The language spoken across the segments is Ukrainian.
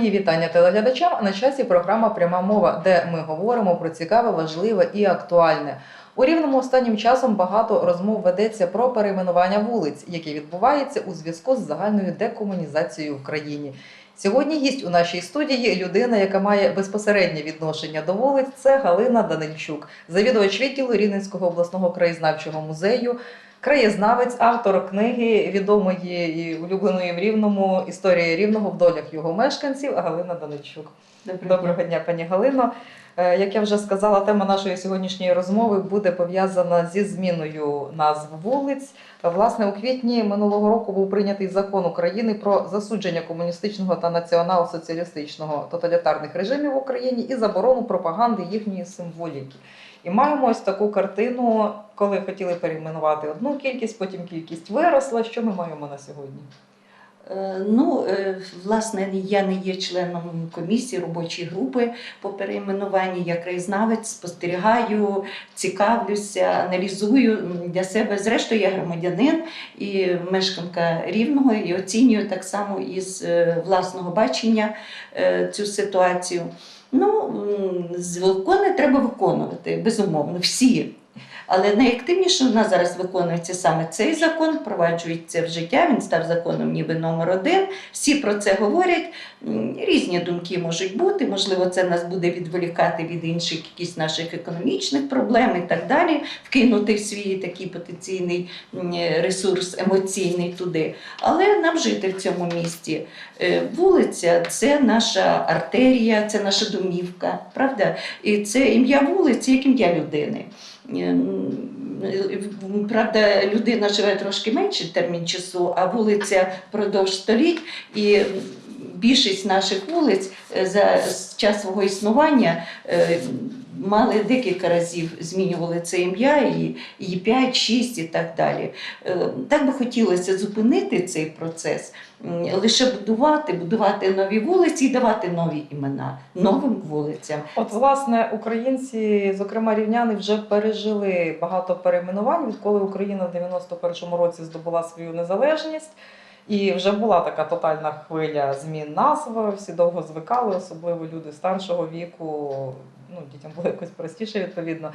Мої вітання телеглядачам. На часі програма Пряма мова, де ми говоримо про цікаве, важливе і актуальне. У рівному останнім часом багато розмов ведеться про перейменування вулиць, які відбуваються у зв'язку з загальною декомунізацією в країні. Сьогодні гість у нашій студії людина, яка має безпосереднє відношення до вулиць. Це Галина Данильчук, завідувач відділу Рівненського обласного краєзнавчого музею, краєзнавець, автор книги відомої і улюбленої в Рівному історії рівного в долях його мешканців Галина Данильчук. Доброго дня, пані Галино. Е, Як я вже сказала, тема нашої сьогоднішньої розмови буде пов'язана зі зміною назв вулиць. Власне, у квітні минулого року був прийнятий закон України про засудження комуністичного та націонал-соціалістичного тоталітарних режимів в Україні і заборону пропаганди їхньої символіки. І маємо ось таку картину, коли хотіли перейменувати одну кількість, потім кількість виросла. Що ми маємо на сьогодні? Е, Ну, е, власне, я не є членом комісії робочої групи по перейменуванні. Я краєзнавець, спостерігаю, цікавлюся, аналізую для себе. Зрештою, я громадянин і мешканка рівного, і оцінюю так само із е, власного бачення цю ситуацію. Ну, закони треба виконувати, безумовно, всі. Але найактивніше у нас зараз виконується саме цей закон, впроваджується в життя. Він став законом ніби номер один. Всі про це говорять. Різні думки можуть бути. Можливо, це нас буде відволікати від інших якісь наших економічних проблем і так далі, вкинути свій такий потенційний ресурс емоційний туди. Але нам жити в цьому місті. Е, Вулиця це наша артерія, це наша домівка, правда? І це ім'я вулиці, як ім'я людини. Ем, Правда, людина живе трошки менший термін часу, а вулиця впродовж століть. І більшість наших вулиць е, за час свого існування е, мали декілька разів змінювали це ім'я, і, і 5, 6 і так далі. Е, Так би хотілося зупинити цей процес, лише будувати, будувати нові вулиці і давати нові імена новим вулицям. От, власне, українці, зокрема рівняни, вже пережили багато перейменувань, відколи Україна в 91-му році здобула свою незалежність. І вже була така тотальна хвиля змін назв. Всі довго звикали, особливо люди старшого віку. Ну, дітям було якось простіше, відповідно.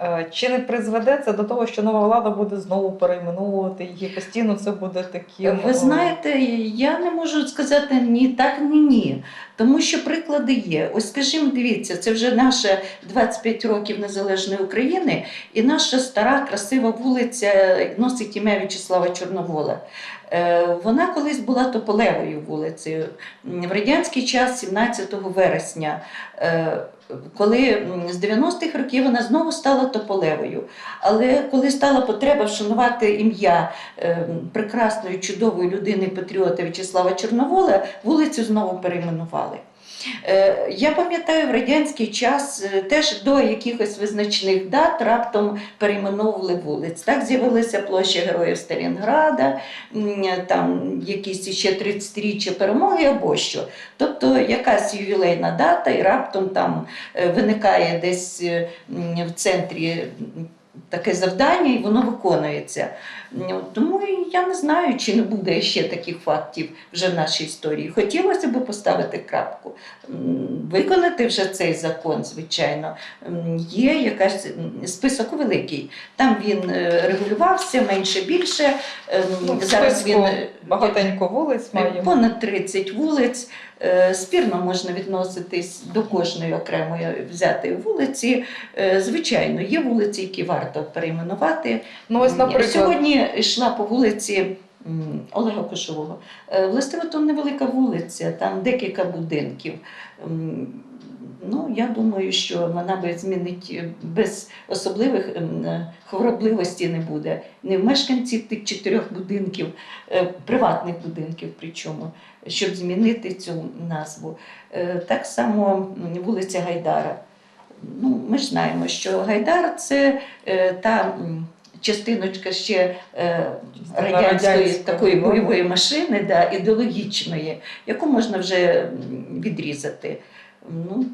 Е, Чи не призведе це до того, що нова влада буде знову перейменовувати її? Постійно це буде таким. Ви е, знаєте, я не можу сказати ні так, ні ні. Тому що приклади є. Ось скажімо, дивіться, це вже наша 25 років незалежної України, і наша стара красива вулиця носить ім'я В'ячеслава Чорновола. Е, Вона колись була Тополевою вулицею. В радянський час, 17 вересня, е, коли з 90-х років вона знову стала Тополевою. Але коли стала потреба вшанувати ім'я е, прекрасної, чудової людини патріота В'ячеслава Чорновола, вулицю знову перейменували. Е, Я пам'ятаю, в радянський час е, теж до якихось визначних дат раптом перейменовували вулиць. Так з'явилася площа Героїв Сталінграда, там якісь ще 30-річчя перемоги або що. Тобто якась ювілейна дата, і раптом там е, виникає десь в центрі таке завдання, і воно виконується. Ну, Тому я не знаю, чи не буде ще таких фактів вже в нашій історії. Хотілося б поставити крапку, виконати вже цей закон, звичайно. Є якась список великий. Там він е, регулювався менше більше. Ем, Ну, Зараз він е, багатенько вулиць має. понад 30 вулиць. Е, Спірно можна відноситись до кожної окремої взятої вулиці. Е, Звичайно, є вулиці, які варто перейменувати. Ну, ось, наприклад, Сьогодні йшла по вулиці Олега Кошового. Е, Властиво, то невелика вулиця, там декілька будинків. Ну, я думаю, що вона би змінить е, без особливих е, хворобливості не буде. Не в мешканців тих чотирьох будинків, приватних будинків, причому, щоб змінити цю назву. Так само вулиця Гайдара. Ну, ми ж знаємо, що Гайдар це та частиночка ще е, радянської такої бойової машини, да, ідеологічної, яку можна вже відрізати. Ну,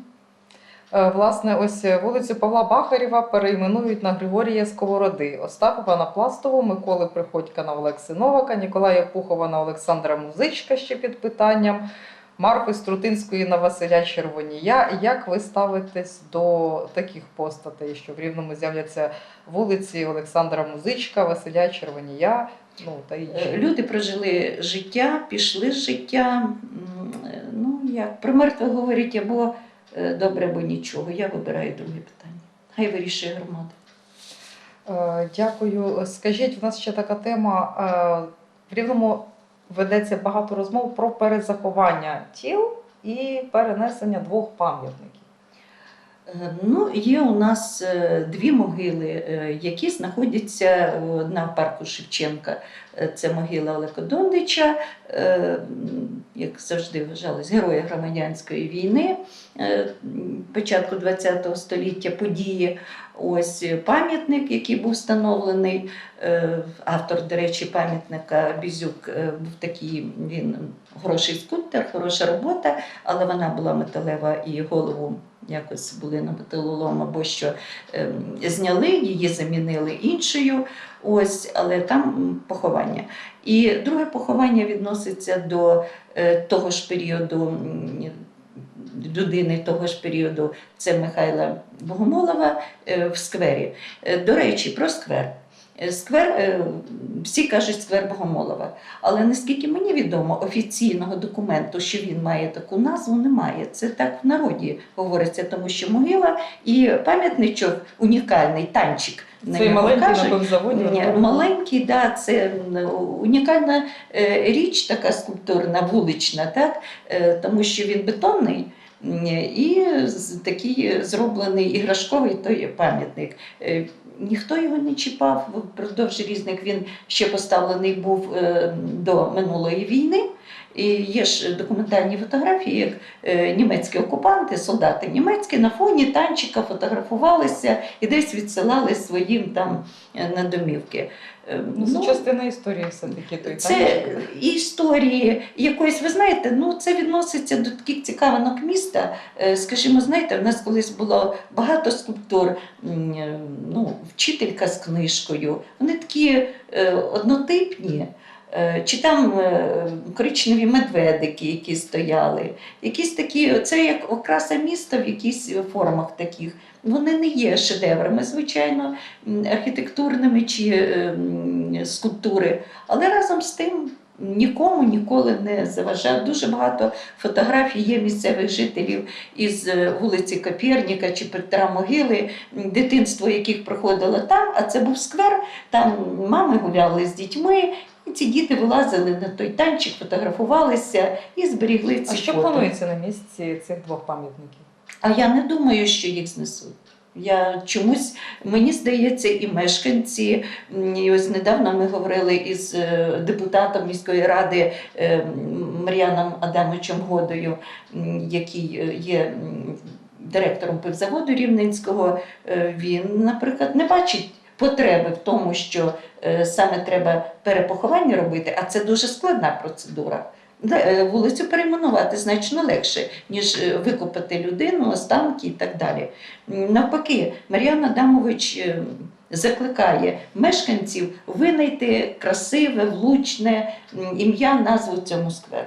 Е, Власне, ось е, вулицю Павла Бахарєва перейменують на Григорія Сковороди, Остапова на Пластову, Миколи Приходька на Олекси Новака, Ніколая Пухова на Олександра Музичка ще під питанням. Марфи Струтинської на Василя Червонія. Як ви ставитесь до таких постатей, що в Рівному з'являться вулиці Олександра Музичка, Василя Червонія, ну та Е, інші? Люди прожили життя, пішли з життя. Е, Ну, як про мертве говорять або е, добре, або нічого. Я вибираю друге питання. Хай вирішує громада. Дякую. Скажіть, в нас ще така тема. В Рівному ведеться багато розмов про перезаховання тіл і перенесення двох пам'ятників. Е, Ну, є у нас е, дві могили, е, які знаходяться на парку Шевченка. Це могила Олега Дондича, м, як завжди вважалось, героя громадянської війни е, початку ХХ століття події. Ось пам'ятник, який був встановлений. Е, Автор, до речі, пам'ятника Бізюк е, був такий, він хороший скульптор, хороша робота, але вона була металева і голову якось були на металолом або що ем, зняли, її замінили іншою. Ось, але там поховання. І друге поховання відноситься до е, того ж періоду. Людини того ж періоду це Михайла Богомолова е, в сквері. Е, До речі, про сквер. Е, Сквер, е, всі кажуть сквер Богомолова. Але наскільки мені відомо, офіційного документу, що він має таку назву, немає. Це так в народі говориться, тому що могила і пам'ятничок унікальний танчик. Цей маленький на заводі. Ні, маленький, да, це унікальна е, річ, така скульптурна, вулична, так? Е, тому що він бетонний. І такий зроблений іграшковий той пам'ятник. Е, Ніхто його не чіпав впродовж різних. Він ще поставлений був до минулої війни. І є ж документальні фотографії, як е, німецькі окупанти, солдати німецькі на фоні танчика фотографувалися і десь відсилали своїм там е, на домівки. Е, Ну, це частина історії все-таки той це танчик. історії якоїсь, ви знаєте, ну це відноситься до таких цікавинок міста. Скажімо, знаєте, в нас колись було багато скульптур, ну, вчителька з книжкою. Вони такі однотипні. Е, Чи там е, коричневі медведики, які стояли, якісь такі, це як окраса міста в якихось формах таких. Вони не є шедеврами, звичайно, архітектурними чи е, скульптури, але разом з тим нікому ніколи не заважав. Дуже багато фотографій є місцевих жителів із вулиці Коперніка чи Петра Могили, дитинство яких проходило там, а це був сквер, там мами гуляли з дітьми. І ці діти вилазили на той танчик, фотографувалися і зберігли ці А що фото. планується на місці цих двох пам'ятників? А я не думаю, що їх знесуть. Я чомусь, мені здається, і мешканці, і ось недавно ми говорили із е, депутатом міської ради е, Мар'яном Адамовичем Годою, який е, є директором пивзаводу Рівненського. Він, наприклад, не бачить потреби в тому, що е, саме треба перепоховання робити, а це дуже складна процедура. Е, Вулицю перейменувати значно легше, ніж е, викопати людину, останки і так далі. Навпаки, Мар'ян Адамович закликає мешканців винайти красиве, влучне ім'я, назву цьому скверу.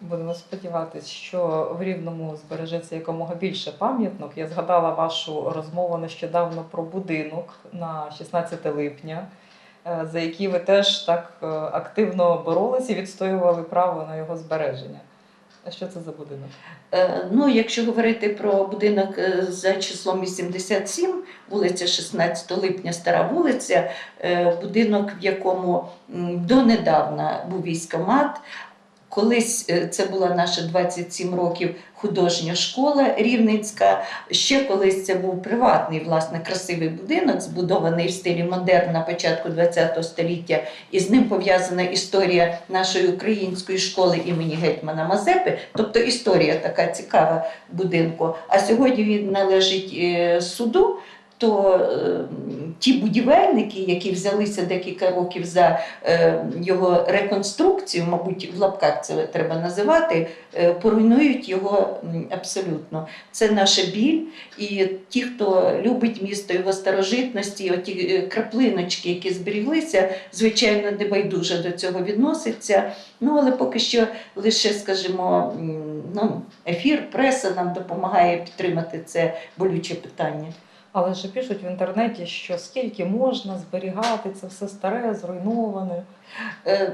Будемо сподіватися, що в Рівному збережеться якомога більше пам'яток. Я згадала вашу розмову нещодавно про будинок на 16 липня, е, за який ви теж так е, активно боролися і відстоювали право на його збереження. А що це за будинок? Е, Ну, якщо говорити про будинок за числом 87, вулиця 16 липня, стара вулиця, будинок, в якому донедавна був військомат. Колись е, це була наша 27 років художня школа Рівненська. Ще колись це був приватний, власне, красивий будинок, збудований в стилі модерн на початку ХХ століття. І з ним пов'язана історія нашої української школи імені гетьмана Мазепи. Тобто історія така цікава будинку. А сьогодні він належить е, суду. То е, ті будівельники, які взялися декілька років за е, його реконструкцію, мабуть, в лапках це треба називати, е, поруйнують його абсолютно. Це наша біль. І ті, хто любить місто, його старожитності, оті е, краплиночки, які зберіглися, звичайно, небайдуже до цього відноситься. Ну, але поки що лише, скажімо, ну, ефір, преса нам допомагає підтримати це болюче питання. Але ж пишуть в інтернеті, що скільки можна зберігати це все старе, зруйноване. Е,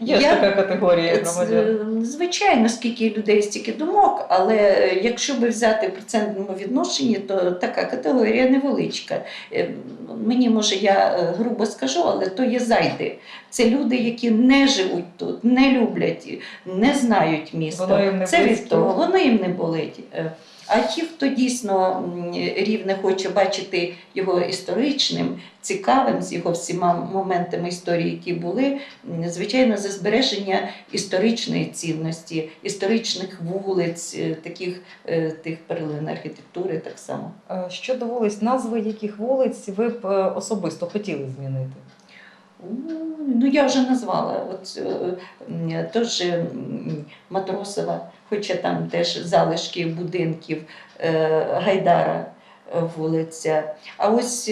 Є ж Я- така категорія громадян. Звичайно, скільки людей, стільки думок, але якщо би взяти в процентному відношенні, то така категорія невеличка. Е, Мені може я е, грубо скажу, але то є зайди. Це люди, які не живуть тут, не люблять, не знають місто. Воно їм не Це від того, воно їм не болить. А ті, хто дійсно рівне хоче бачити його історичним, цікавим з його всіма моментами історії, які були, звичайно, за збереження історичної цінності, історичних вулиць, е, таких е, тих перлин архітектури так само. Е, Щодо вулиць, назви яких вулиць ви б особисто хотіли змінити? Ну, я вже назвала. От, е, тож е, Матросова, хоча там теж залишки будинків, е, Гайдара вулиця. А ось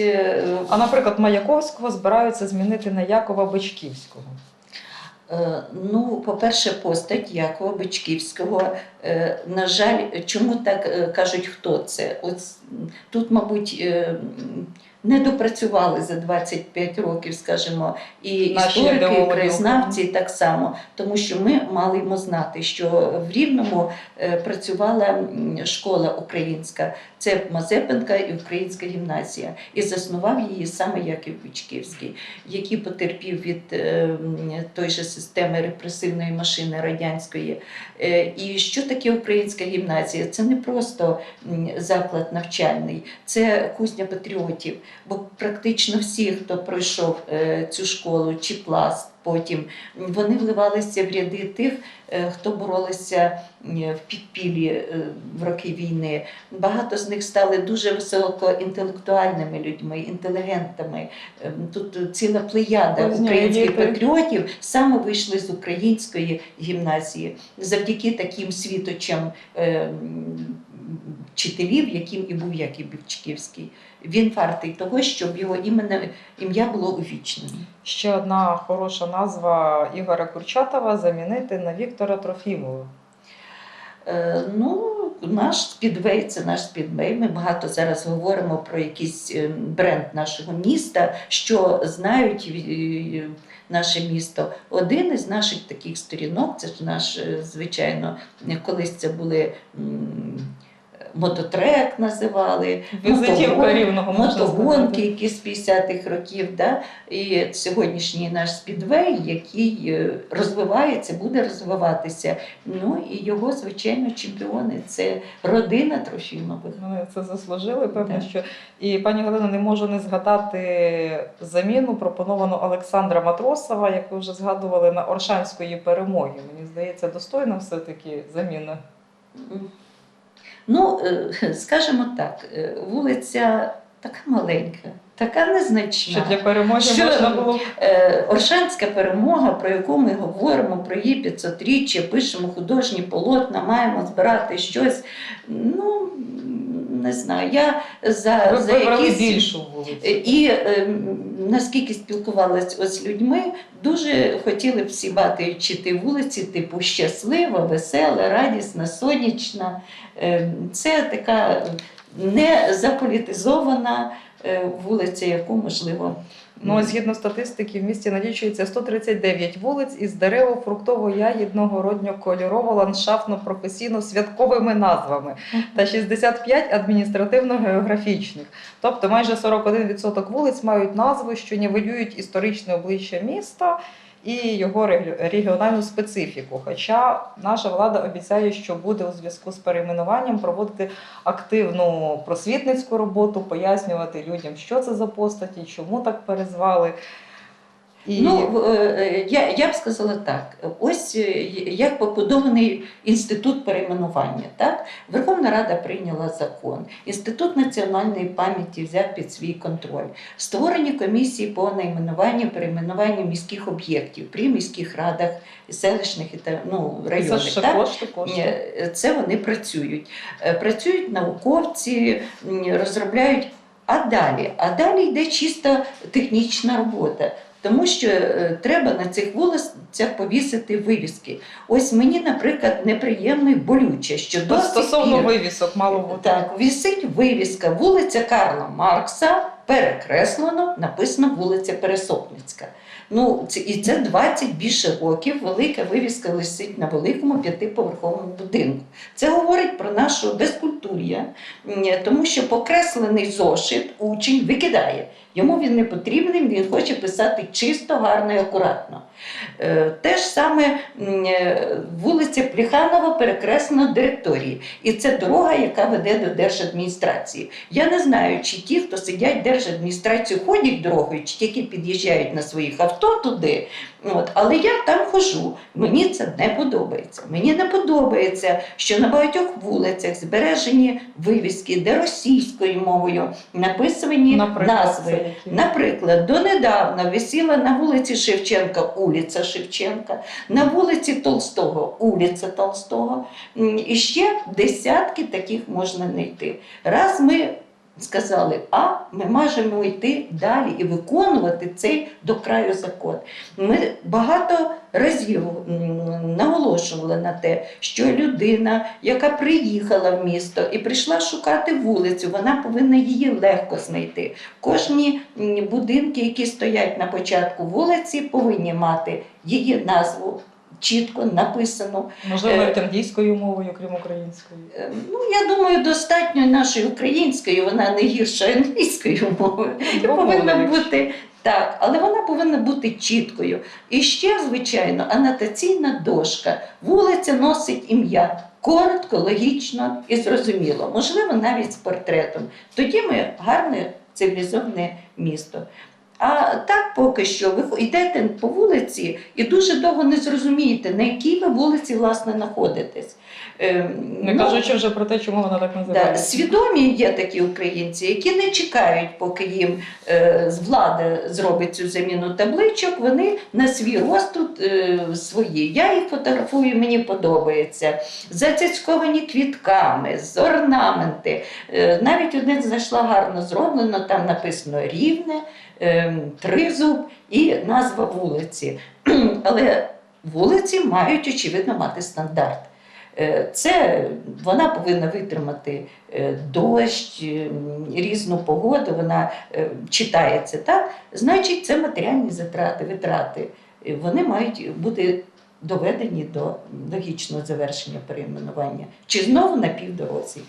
А наприклад, Маяковського збираються змінити на Якова Бичківського. Ну, по-перше, постать Якова Бичківського. На жаль, чому так кажуть, хто це? М, тут, мабуть, не допрацювали за 25 років, скажімо, і Наші історики, і краєзнавці так само, тому що ми маємо знати, що в Рівному е, працювала школа українська, це Мазепинка і Українська гімназія, і заснував її саме Яків Бичківський який потерпів від е, той же системи репресивної машини радянської. Е, І що таке українська гімназія? Це не просто заклад навчальний, це кузня патріотів. Бо практично всі, хто пройшов е, цю школу чи пласт, потім вони вливалися в ряди тих, е, хто боролися в підпіллі е, в роки війни. Багато з них стали дуже високоінтелектуальними людьми, інтелігентами. Ем, Тут ціла плеяда українських патріотів саме вийшли з української гімназії завдяки таким світочам ем, вчителів, яким і був Яків Бівчківський. Він вартий того, щоб його ім'я, ім'я було увічнене. Ще одна хороша назва Ігоря Курчатова замінити на Віктора Трофімова. Е, Ну, наш спідвей це наш спідвей. Ми багато зараз говоримо про якийсь е, бренд нашого міста, що знають е, наше місто. Один із наших таких сторінок, це ж наш, е, звичайно, колись це були. Мототрек називали, Візитівка рівного мотогонки, сказати. які з 50-х років, да? і сьогоднішній наш спідвей, який е, розвивається, буде розвиватися. Ну і його, звичайно, чемпіони це родина Трофімових. Вони це заслужили, певно, Так. що. І пані Галина, не можу не згадати заміну пропоновану Олександра Матросова, як ви вже згадували, на Оршанської перемоги. Мені здається, достойна все-таки заміна. Ну, е, скажімо так, е, вулиця така маленька, така незначна. Що для перемоги Що- можна було Е, Оршанська перемога, про яку ми говоримо, про її 500-річчя, пишемо художні полотна, маємо збирати щось. Ну, не знаю, я за, ви за якісь... більшу вулицю. І наскільки спілкувалась з людьми, дуже хотіли б всі бачити вулиці, типу щаслива, весела, радісна, сонячна. Е, це така не заполітизована е, вулиця, яку можливо. Ну, згідно статистики, в місті налічується 139 вулиць із дерево фруктово ягідного родньо кольорово ландшафтно професійно святковими назвами та 65 адміністративно-географічних. Тобто майже 41% вулиць мають назви, що нівелюють історичне обличчя міста і його рег- регіональну специфіку. Хоча наша влада обіцяє, що буде у зв'язку з перейменуванням проводити активну просвітницьку роботу, пояснювати людям, що це за постаті, чому так перезвали. І Ну, е, я, я б сказала так: ось е, як побудований інститут перейменування. Так? Верховна Рада прийняла закон. Інститут національної пам'яті взяв під свій контроль. Створені комісії по найменуванню, перейменуванню міських об'єктів при міських радах, селищних і ну, це районних. ж так? кошти, кошти. Е, Це вони працюють. Е, Працюють науковці, розробляють. А далі? А далі йде чисто технічна робота. Тому що е, треба на цих вулицях повісити вивіски. Ось мені, наприклад, неприємно і болюче, що до Стосовно пір- вивісок мало бути. так, висить вивіска вулиця Карла Маркса, перекреслено, написано вулиця Пересопницька. Ну, це, і це 20 більше років. Велика вивіска висить на великому п'ятиповерховому будинку. Це говорить про нашу безкультур'я, тому що покреслений зошит учень викидає. Йому він не потрібний, він хоче писати чисто, гарно і акуратно. Е, Те ж саме е, вулиця Пліханова перекреслена директорії. І це дорога, яка веде до держадміністрації. Я не знаю, чи ті, хто сидять в держадміністрацію, ходять дорогою, чи тільки під'їжджають на своїх авто туди. От. Але я там хожу. Мені це не подобається. Мені не подобається, що на багатьох вулицях збережені вивіски, де російською мовою написані Наприклад, назви. Наприклад, донедавна висіла на вулиці Шевченка улиця Шевченка, на вулиці Толстого улиця Толстого. І ще десятки таких можна знайти. Раз ми сказали, а ми можемо йти далі і виконувати цей до краю закон. Ми багато разів наголошували на те, що людина, яка приїхала в місто і прийшла шукати вулицю, вона повинна її легко знайти. Кожні будинки, які стоять на початку вулиці, повинні мати її назву чітко написану. Можливо, Е, мовою, крім української. Е, Ну, я думаю, достатньо нашої української, вона не гірша англійської мови. І повинна бути так, але вона повинна бути чіткою. І ще, звичайно, анотаційна дошка. Вулиця носить ім'я. Коротко, логічно і зрозуміло, можливо, навіть з портретом. Тоді ми гарне цивілізоване місто. А так поки що ви йдете по вулиці і дуже довго не зрозумієте, на якій ви вулиці власне знаходитесь. Ем, Не ну, кажучи вже про те, чому вона так Да, називається. свідомі є такі українці, які не чекають, поки їм е, з влади зробить цю заміну табличок. Вони на свій розтуд е, свої. Я їх фотографую, мені подобається. Зацяцьковані квітками, з орнаменти. Е, навіть один знайшла гарно зроблено, там написано рівне, тризуб і назва вулиці. Але вулиці мають, очевидно, мати стандарт. Е, Це вона повинна витримати е, дощ, е, різну погоду, вона читається так. Значить, це матеріальні затрати, витрати. Вони мають бути доведені до логічного завершення перейменування. Чи знову на півдорозі?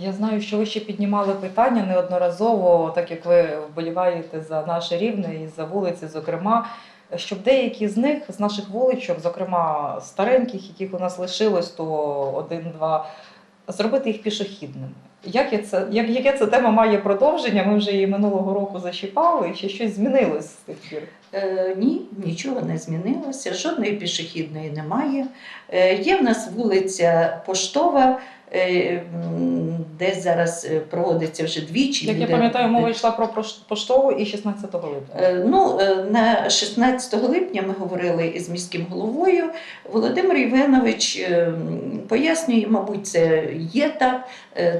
Я знаю, що ви ще піднімали питання неодноразово, так як ви вболіваєте за наше рівне і за вулиці, зокрема, щоб деякі з них, з наших вуличок, зокрема стареньких, яких у нас лишилось, то один-два, зробити їх пішохідними. Як я це, як, яке ця тема має продовження? Ми вже її минулого року зачіпали, чи щось змінилось з тих пір? Е, ні, нічого не змінилося, жодної пішохідної немає. Е, є в нас вулиця Поштова, е, м, де зараз е, проводиться вже двічі. Як я пам'ятаю, мова йшла про поштову і 16 липня. Е, Ну, на 16 липня ми говорили із міським головою. Володимир Євгенович пояснює, мабуть, це є так.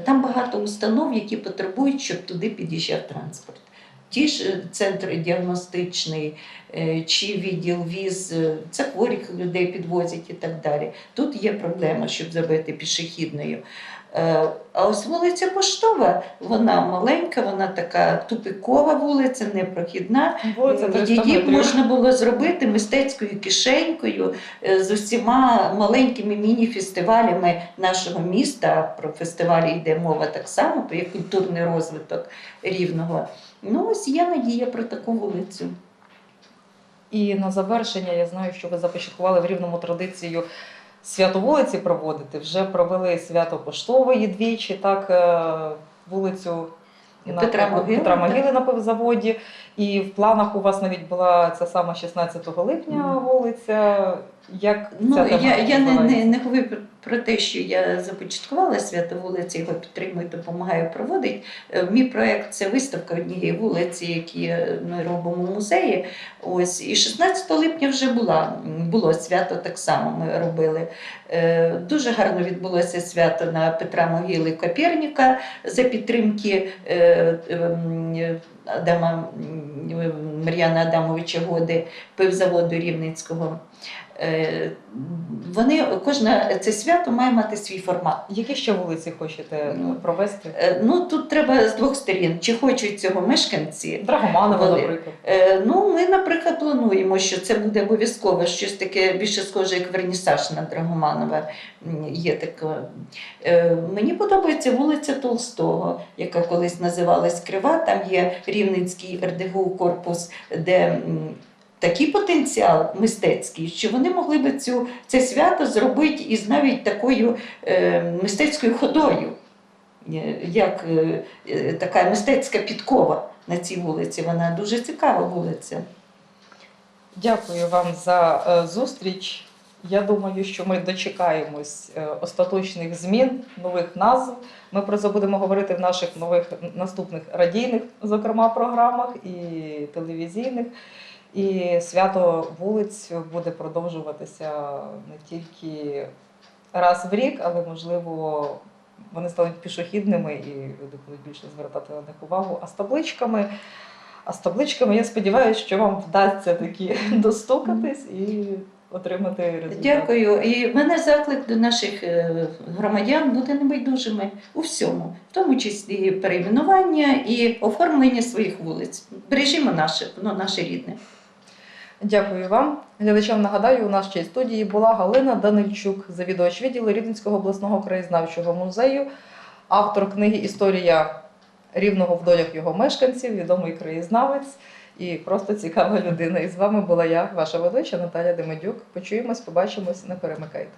Там багато установ, які потребують, щоб туди під'їжджав транспорт. Ті ж е, центр діагностичний е, чи відділ віз, е, це хворих людей підвозять і так далі. Тут є проблема, щоб зробити пішохідною. А ось вулиця Поштова, вона маленька, вона така тупикова вулиця, непрохідна. Вулиця 300 Її можна було зробити мистецькою кишенькою з усіма маленькими міні-фестивалями нашого міста. Про фестивалі йде мова так само, про культурний розвиток рівного. Ну, ось є надія про таку вулицю. І на завершення я знаю, що ви започаткували в рівному традицію свято вулиці проводити. Вже провели свято поштової двічі, так вулицю вулицю на Петра Могили, Петра. Могили на пивзаводі. І в планах у вас навіть була ця сама 16 липня вулиця. Як Ну, ця тема я, я не, не, не говорю про- те, що я започаткувала свято вулиці, його підтримую, допомагаю проводити. Е, Мій проєкт це виставка однієї вулиці, які е, ми робимо в музеї. Ось і 16 липня вже була було свято так само. Ми робили. Е, Дуже гарно відбулося свято на Петра Могили Коперніка за підтримки ем, Адама Мар'яна Адамовича Годи, пивзаводу Рівненського. Е, Вони кожне це свято має мати свій формат. Які ще вулиці хочете Ну, провести? Е, Ну тут треба з двох сторін, чи хочуть цього мешканці. Драгоманова, наприклад. Е, Ну, ми, наприклад, плануємо, що це буде обов'язково щось таке більше схоже, як вернісаж на Драгоманова. Є таке. Е, Мені подобається вулиця Толстого, яка колись називалась Крива. Там є Рівненський РДГУ корпус, де такий потенціал мистецький, що вони могли би цю, це свято зробити із навіть такою е, мистецькою ходою. Е, Як е, е, така мистецька підкова на цій вулиці. Вона дуже цікава вулиця. Дякую вам за е, зустріч. Я думаю, що ми дочекаємось е, остаточних змін, нових назв. Ми про це будемо говорити в наших нових наступних радійних, зокрема, програмах і телевізійних. І свято вулиць буде продовжуватися не тільки раз в рік, але можливо вони стануть пішохідними і люди будуть більше звертати на них увагу. А з табличками. А з табличками я сподіваюся, що вам вдасться таки достукатись і отримати результат. Дякую. І в мене заклик до наших е, громадян бути небайдужими у всьому, в тому числі перейменування і оформлення своїх вулиць. Бережімо наше, воно наше рідне. Дякую вам. Глядачам нагадаю, у нашій студії була Галина Данильчук, завідувач відділу Рівненського обласного краєзнавчого музею, автор книги Історія рівного в долях його мешканців, відомий краєзнавець і просто цікава людина. І з вами була я, ваша ведуча Наталя Демедюк. Почуємось, побачимось, не перемикайте.